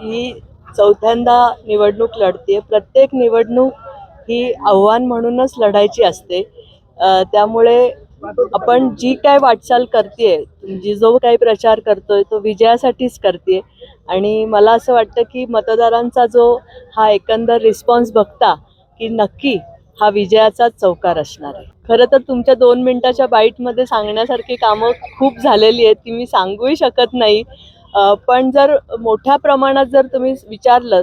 ही चौथ्यांदा निवडणूक लढते प्रत्येक निवडणूक ही आव्हान म्हणूनच लढायची असते. त्यामुळे आपण जी काय वाटचाल करते जी जो काही प्रचार करतोय तो विजयासाठीच करते आणि मला असं वाटतं की मतदारांचा जो हा एकंदर रिस्पॉन्स बघता की नक्की हा विजयाचाच चौकार असणार आहे. खरं तर तुमच्या दोन मिनिटाच्या बाईटमध्ये सांगण्यासारखी कामं खूप झालेली आहेत ती मी सांगूही शकत नाही. पण जर मोठ्या प्रमाणात जर तुम्ही विचारलं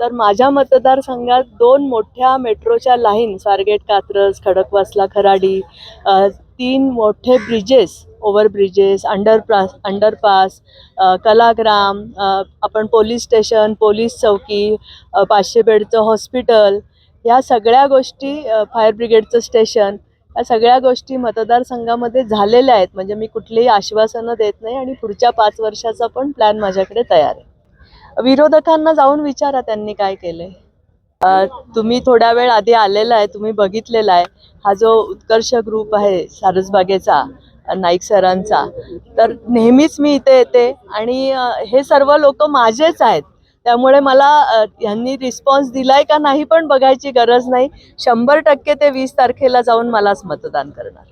तर माझ्या मतदारसंघात दोन मोठ्या मेट्रोच्या लाईन स्वारगेट कात्रज खडकवासला खराडी तीन मोठे bridges over bridges underpass underpass Kalagram आपण पोलीस स्टेशन पोलीस चौकी पाचशे बेडचं हॉस्पिटल ह्या सगळ्या गोष्टी फायर ब्रिगेडचं स्टेशन या सगळ्या गोष्टी मतदारसंघामध्ये झालेल्या आहेत. म्हणजे मी कुठलीही आश्वासनं देत नाही आणि पुढच्या पाच वर्षाचा पण प्लॅन माझ्याकडे तयार आहे. विरोधकांना जाऊन विचारा त्यांनी काय केलंय. तुम्ही थोड्या वेळ आधी आलेला आहे तुम्ही बघितलेला आहे. हा जो उत्कर्ष ग्रुप आहे सारसबागेचा नाईक सरांचा तर नेहमीच मी इथे येते आणि हे सर्व लोक माझेच आहेत. त्यामुळे मला यांनी रिस्पॉन्स दिलाय का नाही पण बघायची गरज नाही. शंभर टक्के ते वीस तारखेला जाऊन मलाच मतदान करणार.